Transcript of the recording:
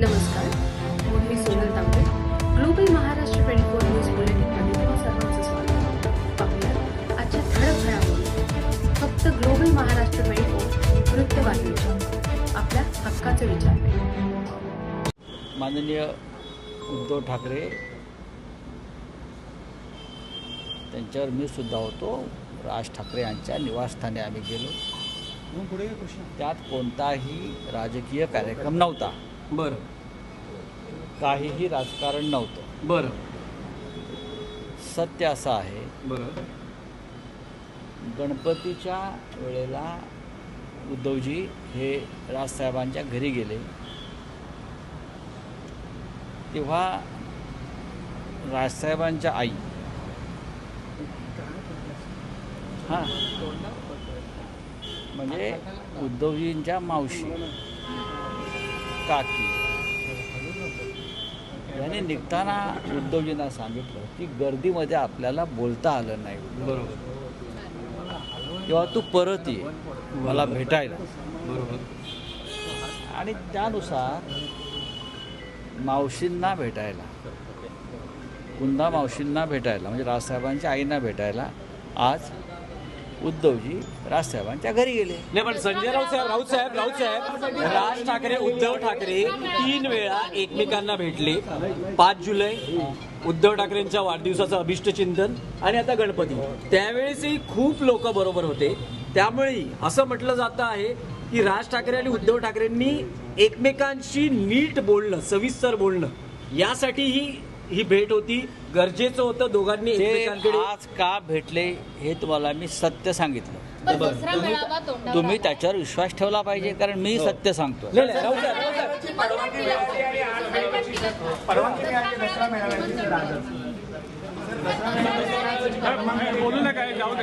नमस्कार मी Sonal Tambe global Maharashtra twenty four news बुलेटिनमध्ये तुम्हा सर्वांचं स्वागत पाहूया आजच्या ठळक घडामोडी. फक्त ग्लोबल महाराष्ट्र ट्वेंटी फोर वृत्तवाहिनीच्या आपल्या हक्काचे विचार माननीय उद्धव ठाकरे त्यांच्यावर मी सुद्धा होतो. राज ठाकरे यांच्या निवासस्थानी आम्ही गेलो. त्यात कोणताही राजकीय कार्यक्रम नव्हता. बर. काहीही राजकारण नव्हतं. बर. सत्य असं आहे. बर. गणपतीच्या वेळेला उद्धवजी हे राजसाहेबांच्या घरी गेले. तेव्हा राजसाहेबांच्या आई. हां. म्हणजे उद्धवजींच्या मावशी. काकी. याने निघताना उद्धवजींना सांगितलं की गर्दीमध्ये आपल्याला बोलता आलं नाही. बरोबर किंवा तू परत ये मला भेटायला. बरोबर आणि त्यानुसार मावशींना भेटायला. कुंदा मावशींना भेटायला म्हणजे राजसाहेबांच्या आईंना भेटायला आज उद्धवजी राजसाहेबांच्या घरी गेले. नाही पण संजय राऊत साहेब राऊत साहेब राऊत साहेब राज ठाकरे उद्धव ठाकरे तीन वेळा एकमेकांना भेटले. पाच जुलै उद्धव ठाकरेंच्या वाढदिवसाचं अभिष्ट चिंतन आणि आता गणपती. त्यावेळेसही खूप लोक बरोबर होते. त्यामुळे असं म्हटलं जातं आहे की राज ठाकरे आणि उद्धव ठाकरेंनी एकमेकांशी नीट बोलणं सविस्तर बोलणं यासाठी ही ही भेट होती गरजेचं होतं दोघांनी ते एकमेकांकडे आज का भेटले हे तुम्हाला मी सत्य सांगितलं पण दुसरा मेळावा तोंडावर तुम्ही त्याच्यावर विश्वास ठेवला पाहिजे कारण मी सत्य सांगतो नाही, नाही, राऊत साहेब, राऊत साहेब. परवानगी मिळाली दसरा मेळाव्याची बोलू नका जाऊ दे